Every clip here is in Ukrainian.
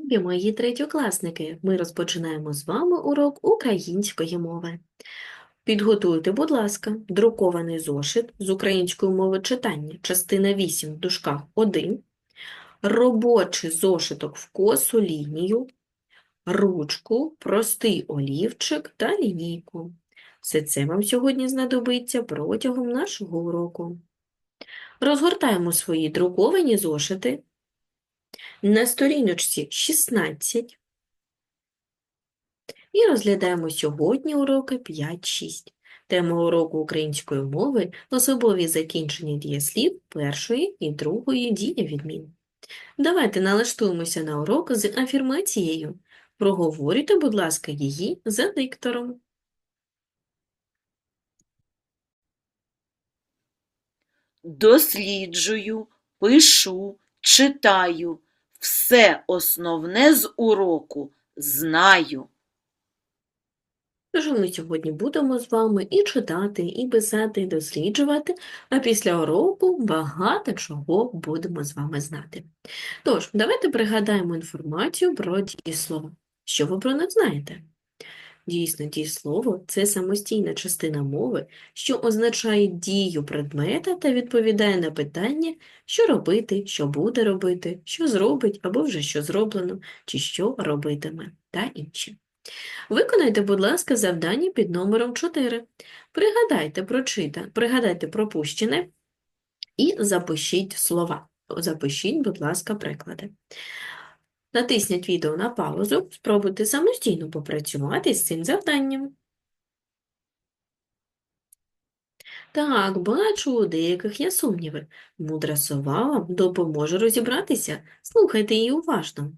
Любі мої третьокласники, ми розпочинаємо з вами урок української мови. Підготуйте, будь ласка, друкований зошит з української мови читання, частина 8 в дужках 1, робочий зошиток в косу лінію, ручку, простий олівчик та лінійку. Все це вам сьогодні знадобиться протягом нашого уроку. Розгортаємо свої друковані зошити на сторіночці 16 і розглядаємо сьогодні уроки 5-6. Тема уроку української мови – особові закінчення дієслів першої і другої дієвідмін. Давайте налаштуємося на урок з афірмацією. Проговорюйте, будь ласка, її за диктором. Досліджую, пишу, читаю. Все основне з уроку знаю. Тож ми сьогодні будемо з вами і читати, і писати, і досліджувати, а після уроку багато чого будемо з вами знати. Тож, давайте пригадаємо інформацію про дієслова. Що ви про них знаєте? Дійсно, дієслово – це самостійна частина мови, що означає дію предмета та відповідає на питання, що робити, що буде робити, що зробить або вже що зроблено, чи що робитиме, та інші. Виконайте, будь ласка, завдання під номером 4. Пригадайте прочита, пригадайте пропущене і запишіть слова. Запишіть, будь ласка, приклади. Натисніть відео на паузу, спробуйте самостійно попрацювати з цим завданням. Так, бачу, у деяких є сумніви. Мудра сова вам допоможе розібратися. Слухайте її уважно.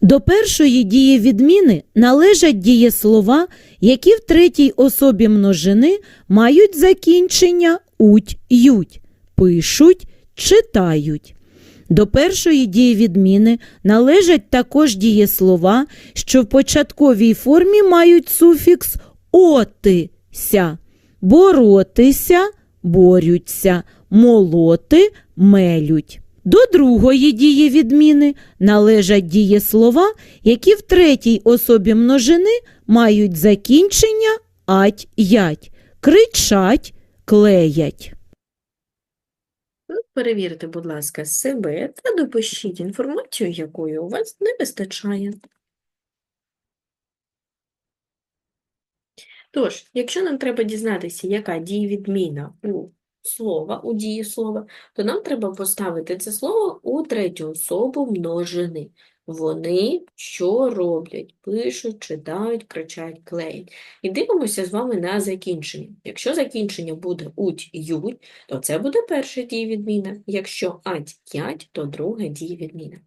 До першої дієвідміни належать дієслова, які в третій особі множини мають закінчення уть-ють, пишуть, читають. До першої дієвідміни належать також дієслова, що в початковій формі мають суфікс отися, боротися, борються, молоти, мелють. До другої дієвідміни належать дієслова, які в третій особі множини мають закінчення ать-ять, кричать, клеять. Перевірте, будь ласка, себе та допишіть інформацію, якої у вас не вистачає. Тож, якщо нам треба дізнатися, яка дієвідміна у слова, у дії слова, то нам треба поставити це слово у третю особу множини. Вони що роблять? Пишуть, читають, кричать, клеять. І дивимося з вами на закінчення. Якщо закінчення буде уть-ють, то це буде перша дієвідміна. Якщо ать-ять, то друга дієвідміна.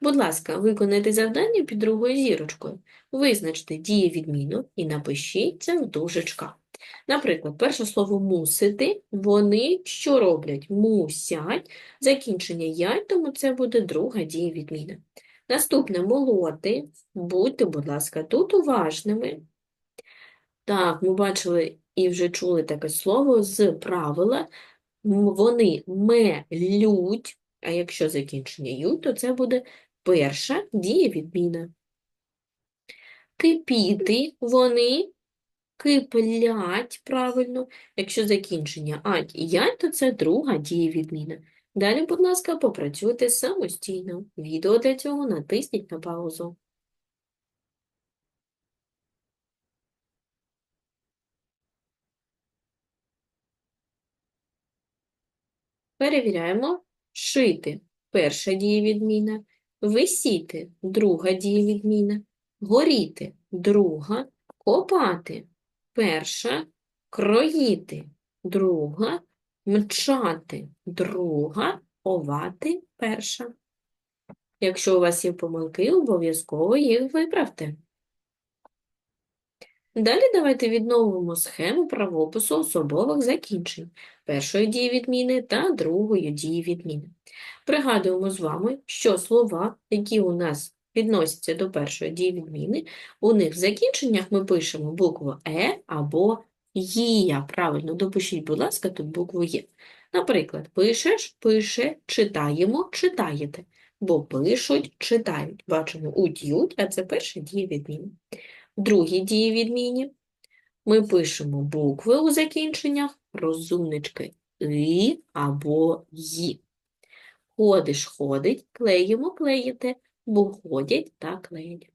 Будь ласка, виконайте завдання під другою зірочкою. Визначте дієвідміну і напишіть це в дужечках. Наприклад, перше слово мусити, вони що роблять? Мусять, закінчення ять, тому це буде друга дієвідміна. Наступне молоти, будьте, будь ласка, тут уважними. Так, ми бачили і вже чули таке слово з правила. Вони мелють, а якщо закінчення ють, то це буде перша дієвідміна. Кипіти, вони киплять, правильно. Якщо закінчення ать і ять, то це друга дієвідміна. Далі, будь ласка, попрацюйте самостійно. Відео для цього натисніть на паузу. Перевіряємо. Шити – перша дієвідміна. Висіти – друга дієвідміна. Горіти – друга. Копати – перша. Кроїти – друга. Мчати – друга. Овати – перша. Якщо у вас є помилки, обов'язково їх виправте. Далі давайте відновимо схему правопису особових закінчень першої дієвідміни та другої дієвідміни. Пригадуємо з вами, що слова, які у нас відносяться до першої дієвідміни, у них в закінченнях ми пишемо букву «е» або «є». Правильно, допишіть, будь ласка, тут букву «є». Наприклад, пишеш, пише, читаємо, читаєте. Бо пишуть, читають. Бачимо ут'ють, а це перша дієвідміна. Другі дієвідміні ми пишемо букви у закінченнях, розумнички «и» або «ї». Ходиш, ходить, клеїмо, клеїте, бо ходять та клеять.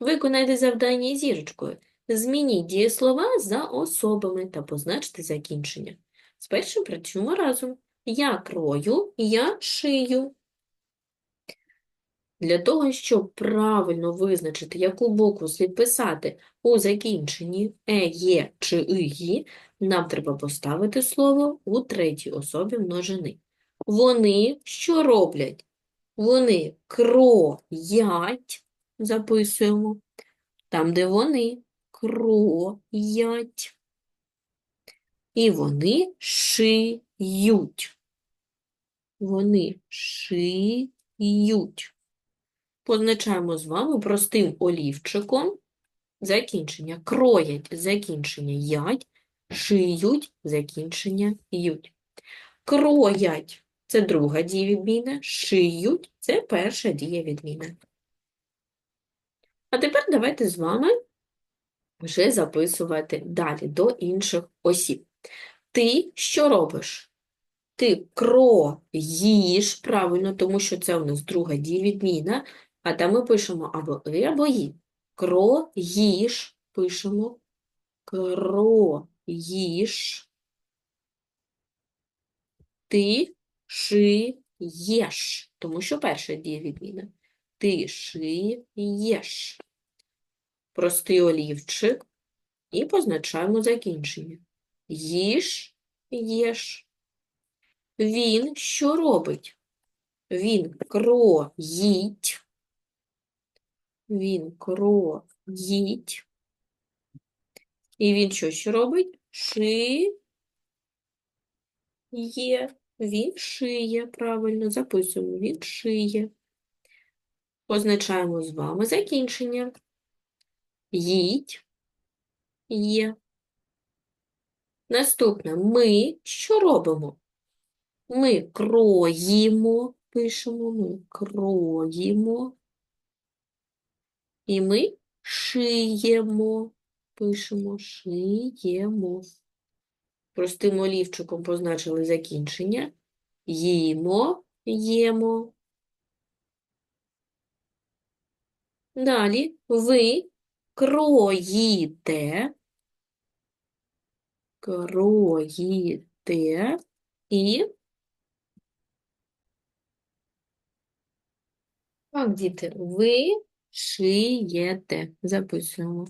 Виконайте завдання зірочкою. Змініть дієслова за особами та позначте закінчення. Спершу працюємо разом. Я крою, я шию. Для того, щоб правильно визначити, яку букву слід писати у закінченні е, є чи ї, нам треба поставити слово у третій особі множини. Вони що роблять? Вони кроять, записуємо, там, де вони кроять. І вони шиють. Вони шиють. Позначаємо з вами простим олівчиком закінчення. Кроять закінчення ять, шиють закінчення ють. Кроять це друга дієвідміна, шиють це перша дієвідміна. А тепер давайте з вами вже записувати далі до інших осіб. Ти що робиш? Ти кроїш, правильно, тому що це у нас друга дієвідміна, а там ми пишемо або «и», або «ї». Кроїш, пишемо кроїш. Ти шиєш, тому що перша дієвідміна. Ти шиєш. Простий олівчик і позначаємо закінчення. Їж, єш. Він що робить? Він кроїть. Він кроїть. І він що ще робить? Шиє. Він шиє. Правильно, записуємо. Він шиє. Позначаємо з вами закінчення. Їдь. Є. Наступне. Ми що робимо? Ми кроїмо, пишемо, ми кроїмо. І ми шиємо, пишемо, шиємо. Простим олівчиком позначили закінчення. Їмо, їмо. Далі ви кроїте, кроїте і Так, діти, ви шиєте. Записуємо.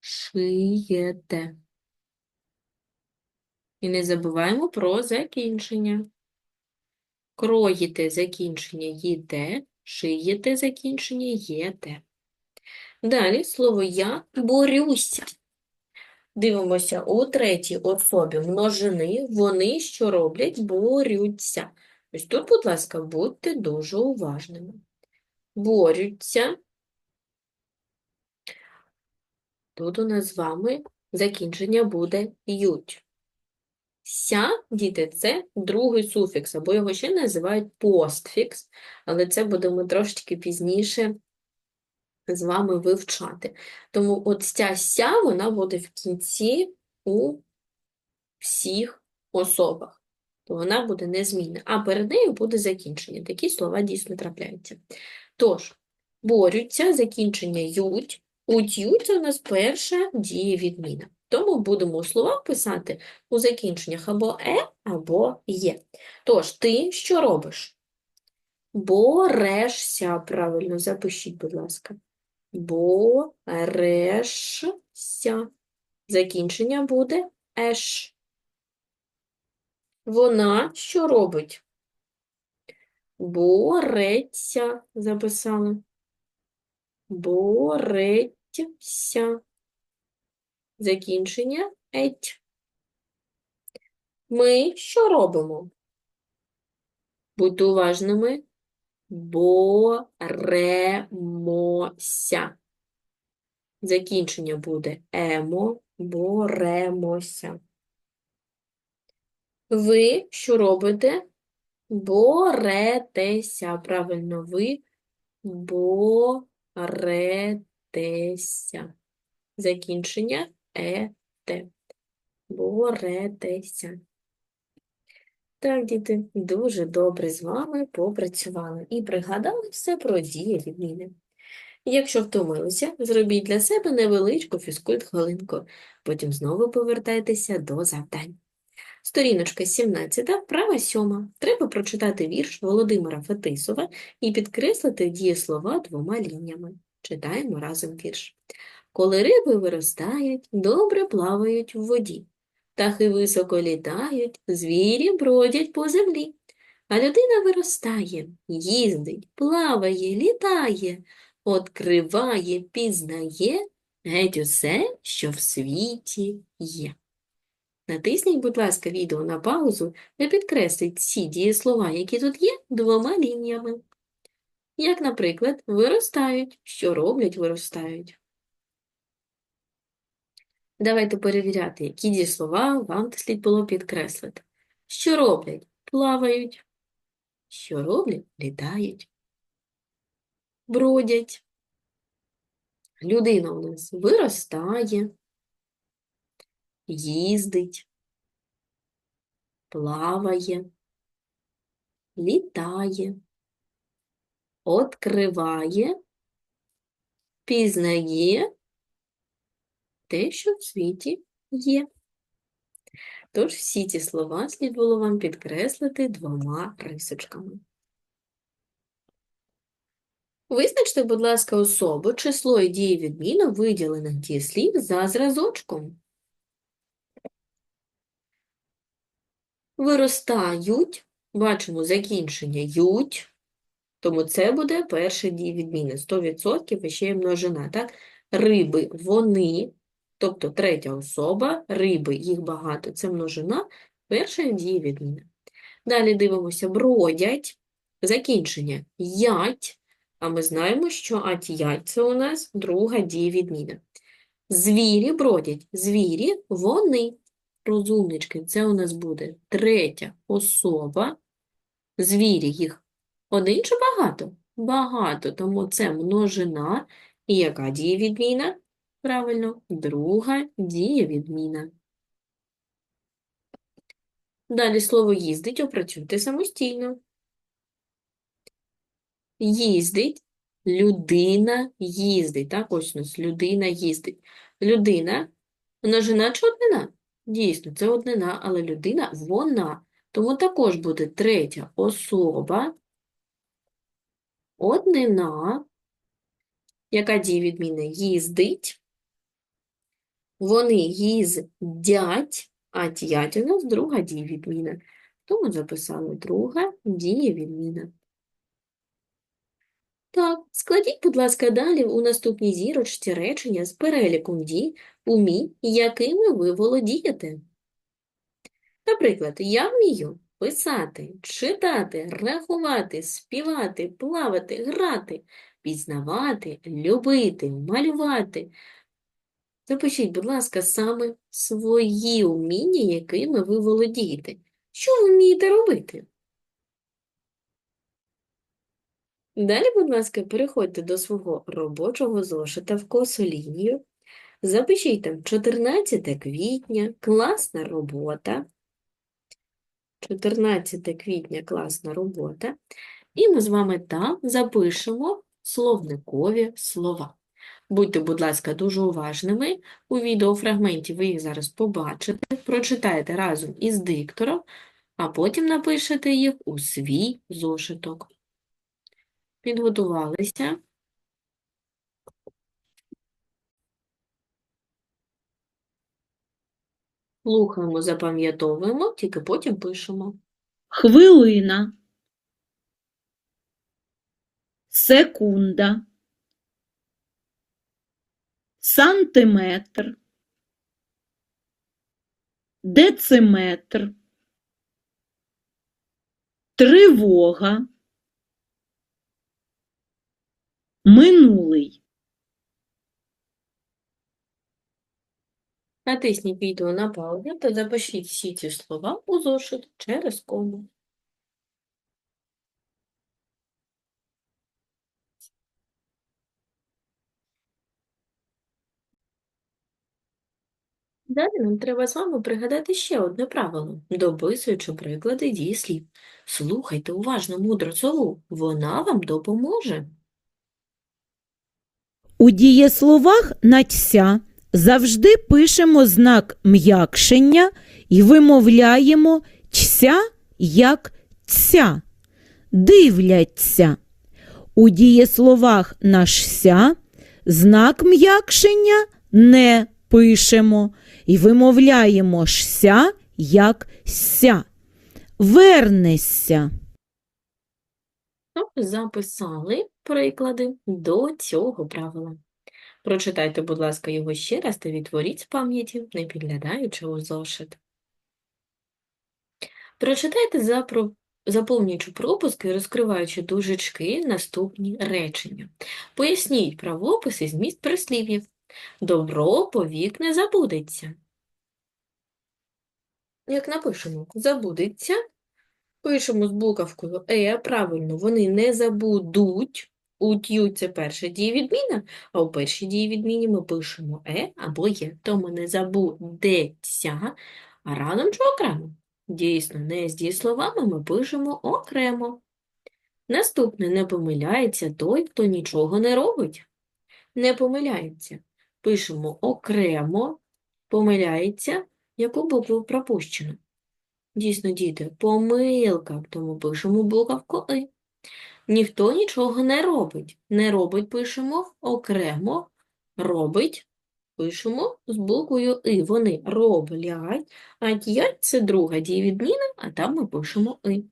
Шиєте. І не забуваємо про закінчення. Кроїте закінчення їде, шиєте закінчення єте. Далі слово я борюся. Дивимося у третій особі множини. Вони що роблять? Борються. Ось тут, будь ласка, будьте дуже уважними. Борються. Тут у нас з вами закінчення буде ють. Ся, діти, це другий суфікс, або його ще називають постфікс, але це будемо трошечки пізніше з вами вивчати. Тому от ця ся, вона буде в кінці у всіх особах. То вона буде незмінна, а перед нею буде закінчення. Такі слова дійсно трапляються. Тож, борються, закінчення ють. Уть-ють – це у нас перша дієвідміна. Тому будемо у словах писати у закінченнях або е, або є. Тож, ти що робиш? Борешся, правильно, запишіть, будь ласка. Борешся. Закінчення буде еш. Вона що робить? Бореться, записали. Бореться. Закінчення еть. Ми що робимо? Будьте уважними. Боремося. Закінчення буде емо, боремося. Ви що робите? Боретеся. Правильно, ви боретеся. Закінчення ете. Боретеся. Так, діти, дуже добре з вами попрацювали і пригадали все про дієвідміни. Якщо втомилися, зробіть для себе невеличку фізкульт-хвилинку. Потім знову повертайтеся до завдань. Сторіночка 17, вправа 7. Треба прочитати вірш Володимира Фетисова і підкреслити дієслова двома лініями. Читаємо разом вірш. Коли риби виростають, добре плавають в воді. Птахи високо літають, звірі бродять по землі. А людина виростає, їздить, плаває, літає, откриває, пізнає геть усе, що в світі є. Натисніть, будь ласка, відео на паузу та підкресліть всі дієслова, які тут є, двома лініями. Як, наприклад, виростають, що роблять, виростають. Давайте перевіряти, які дієслова вам слід було підкреслити. Що роблять? Плавають. Що роблять? Літають. Бродять. Людина у нас виростає, їздить, плаває, літає, откриває, пізнає те, що в світі є. Тож всі ці слова слід було вам підкреслити двома рисочками. Визначте, будь ласка, особу, число і дієвідміну виділених дієслів за зразочком. Виростають, бачимо закінчення ють, тому це буде перше дієвідміни. 100% і ще множина, так? Риби, вони, тобто третя особа, риби, їх багато, це множина, перша дієвідміна. Далі дивимося, бродять, закінчення ять, а ми знаємо, що ать-ять – це у нас друга дієвідміна. Звірі бродять, звірі – вони. Розумнички, це у нас буде третя особа. Звірі їх один чи багато? Багато, тому це множина. І яка дієвідміна? Правильно, друга дієвідміна. Далі слово їздить опрацюйте самостійно. Їздить, людина їздить. Так, ось у нас людина їздить. Людина множина чи однина? Дійсно, це однина, але людина вона. Тому також буде третя особа, однина, яка дієвідміна їздить. Вони їздять, а тять у нас друга дієвідміна. Тому записали друга дієвідміна. Так, складіть, будь ласка, далі у наступній зірочці речення з переліком дій, умінь, якими ви володієте. Наприклад, я вмію писати, читати, рахувати, співати, плавати, грати, пізнавати, любити, малювати. Запишіть, будь ласка, саме свої уміння, якими ви володієте. Що ви вмієте робити? Далі, будь ласка, переходьте до свого робочого зошита в косу лінію. Запишіть там 14 квітня, класна робота. 14 квітня класна робота. І ми з вами там запишемо словникові слова. Будьте, будь ласка, дуже уважними. У відеофрагменті ви їх зараз побачите, прочитаєте разом із диктором, а потім напишете їх у свій зошиток. Підготувалися. Слухаємо, запам'ятовуємо, тільки потім пишемо. хвилина, секунда, сантиметр, дециметр, тривога, минулий, Натисніть відео на паузу та запишіть всі ці слова у зошит через кому. Далі нам треба з вами пригадати ще одне правило, дописуючи приклади дієслів. Слухайте уважно мудру сову, вона вам допоможе. У дієсловах на «ця» завжди пишемо знак м'якшення і вимовляємо «ця» як «ця». Дивляться. У дієсловах на «ся» знак м'якшення не пишемо і вимовляємо «ся» як «ся». Вернешся. Ну, записали приклади до цього правила. Прочитайте, будь ласка, його ще раз та відтворіть з пам'яті, не підглядаючи у зошит. Прочитайте, запро... заповнюючи пропуски, розкриваючи дужечки, наступні речення. Поясніть правопис і зміст прислів'їв. Добро повік не забудеться. Як напишемо забудеться, пишемо з буковкою Е, правильно, вони не забудуть. У т'ю це перша дієвідміна, а у першій дієвідміні ми пишемо Е або Є. Тому не забудеться, а разом чи окремо. Дійсно, не з дієсловами ми пишемо окремо. Наступне не помиляється той, хто нічого не робить. Не помиляється. Пишемо окремо, помиляється, яку букву пропущено. Дійсно, діти, помилка, тому пишемо буковку «и». Ніхто нічого не робить. Не робить пишемо окремо, робить пишемо з буквою «и». Вони роблять, а діять – це друга дієвідміна, а там ми пишемо «и».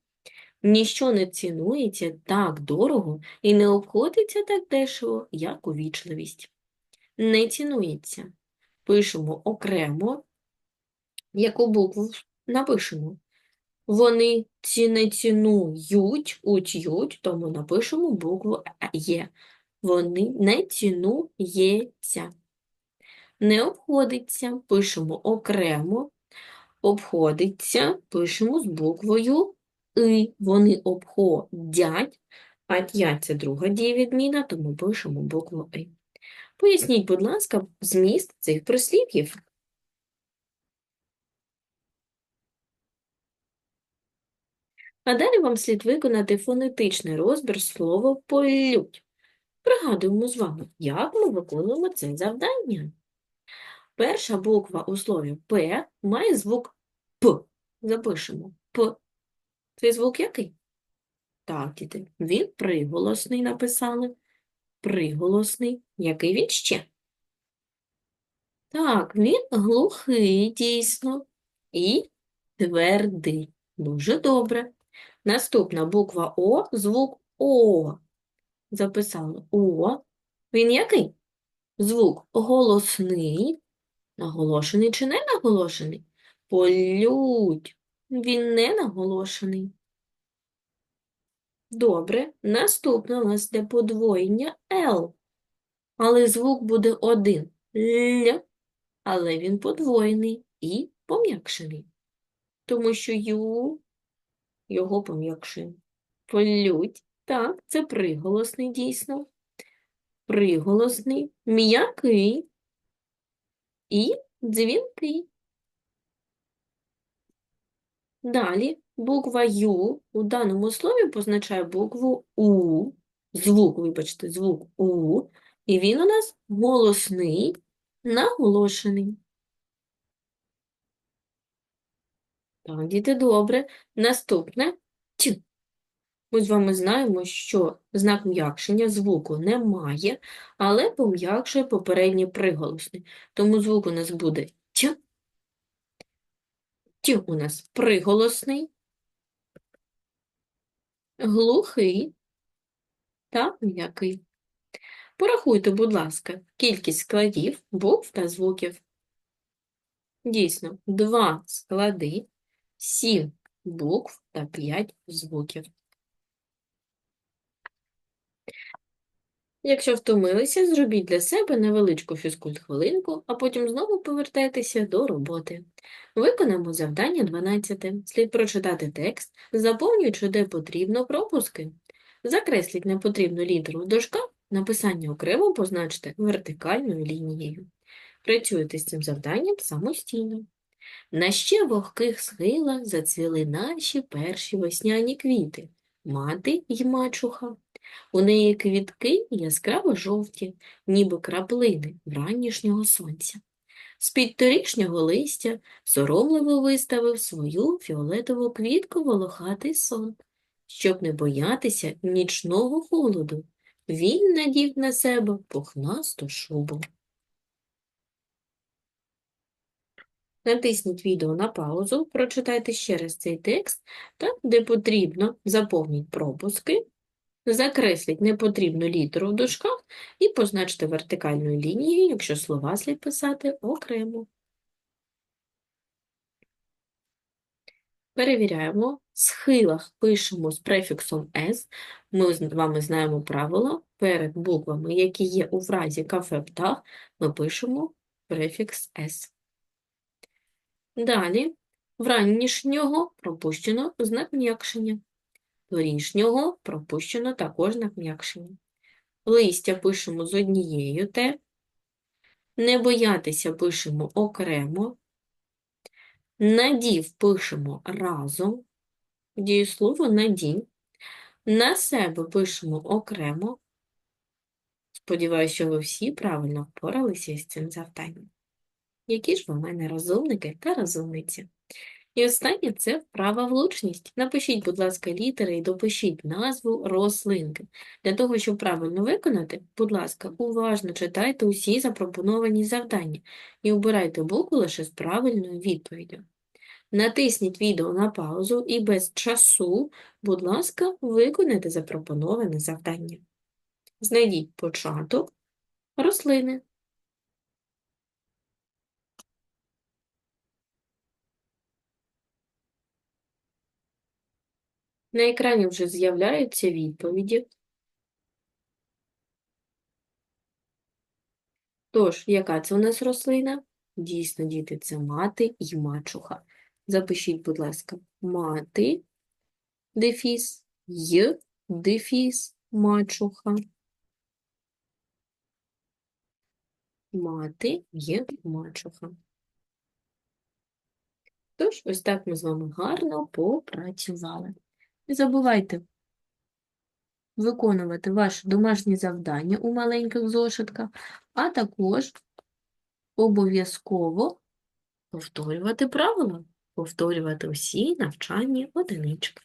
Ніщо не цінується так дорого і не обходиться так дешево, як увічливість. Не цінується. Пишемо окремо, яку букву напишемо. Вони ці не цінують, утють, тому напишемо букву «е». «є». Вони не цінується. Не обходиться, пишемо окремо. Обходиться, пишемо з буквою «и». Вони обходять, а «тя» – це друга дієвідміна, тому пишемо букву «и». Поясніть, будь ласка, зміст цих прислів'їв. А далі вам слід виконати фонетичний розбір слова «полють». Пригадуємо з вами, як ми виконуємо це завдання. Перша буква у слові «п» має звук «п». Запишемо «п». Цей звук який? Так, діти, він приголосний написали. Приголосний. Який він ще? Так, він глухий, дійсно, і твердий. Дуже добре. Наступна буква О, звук О. Записали О. Він який? Звук голосний. Наголошений чи не наголошений? Полють. Він не наголошений. Добре. Наступне у нас йде подвоєння Л. Але звук буде один. Л. Але він подвоєний і пом'якшений. Тому що Ю його пом'якшуємо. Полють. Так, це приголосний дійсно. Приголосний, м'який і дзвінкий. Далі буква Ю у даному слові позначає букву У. Звук, вибачте, звук У. І він у нас голосний, наголошений. Так, діти, добре. Наступне Т. Ми з вами знаємо, що знак м'якшення звуку немає, але пом'якшує попередній приголосний. Тому звук у нас буде Т. Т у нас приголосний, глухий та м'який. Порахуйте, будь ласка, кількість складів, букв та звуків. Дійсно, два склади, сім букв та п'ять звуків. Якщо втомилися, зробіть для себе невеличку фізкульт-хвилинку, а потім знову повертайтеся до роботи. Виконаємо завдання 12. Слід прочитати текст, заповнюючи де потрібно пропуски. Закресліть непотрібну літеру дужках, написання окремо позначте вертикальною лінією. Працюйте з цим завданням самостійно. На ще вогких схилах зацвіли наші перші весняні квіти – мати й мачуха. У неї квітки яскраво жовті, ніби краплини вранішнього сонця. З-під торішнього листя соромливо виставив свою фіолетову квітку волохатий сон. Щоб не боятися нічного холоду, він надів на себе пухнасту шубу. Натисніть відео на паузу, прочитайте ще раз цей текст та, де потрібно, заповніть пропуски, закресліть непотрібну літеру в дужках і позначте вертикальною лінією, якщо слова слід писати окремо. Перевіряємо. В схилах пишемо з префіксом «с». Ми з вами знаємо правило. Перед буквами, які є у фразі «кафе птах», ми пишемо префікс «с». Далі, вранішнього пропущено знак м'якшення. Торішнього пропущено також знак м'якшення. Листя пишемо з однією Т. Не боятися пишемо окремо. Надів пишемо разом. Дієслово надій. На себе пишемо окремо. Сподіваюся, що ви всі правильно впоралися з цим завданням. Які ж ви в мене розумники та розумниці. І останнє – це вправа влучність. Напишіть, будь ласка, літери і допишіть назву рослинки. Для того, щоб правильно виконати, будь ласка, уважно читайте усі запропоновані завдання і обирайте букву лише з правильною відповіддю. Натисніть відео на паузу і без часу, будь ласка, виконайте запропоноване завдання. Знайдіть початок рослини. На екрані вже з'являються відповіді. Тож, яка це у нас рослина? Дійсно, діти, це мати і мачуха. Запишіть, будь ласка, мати, дефіс, й, дефіс, мачуха. Мати, й, мачуха. Тож, ось так ми з вами гарно попрацювали. Не забувайте виконувати ваші домашні завдання у маленьких зошитках, а також обов'язково повторювати правила, повторювати усі навчальні одинички.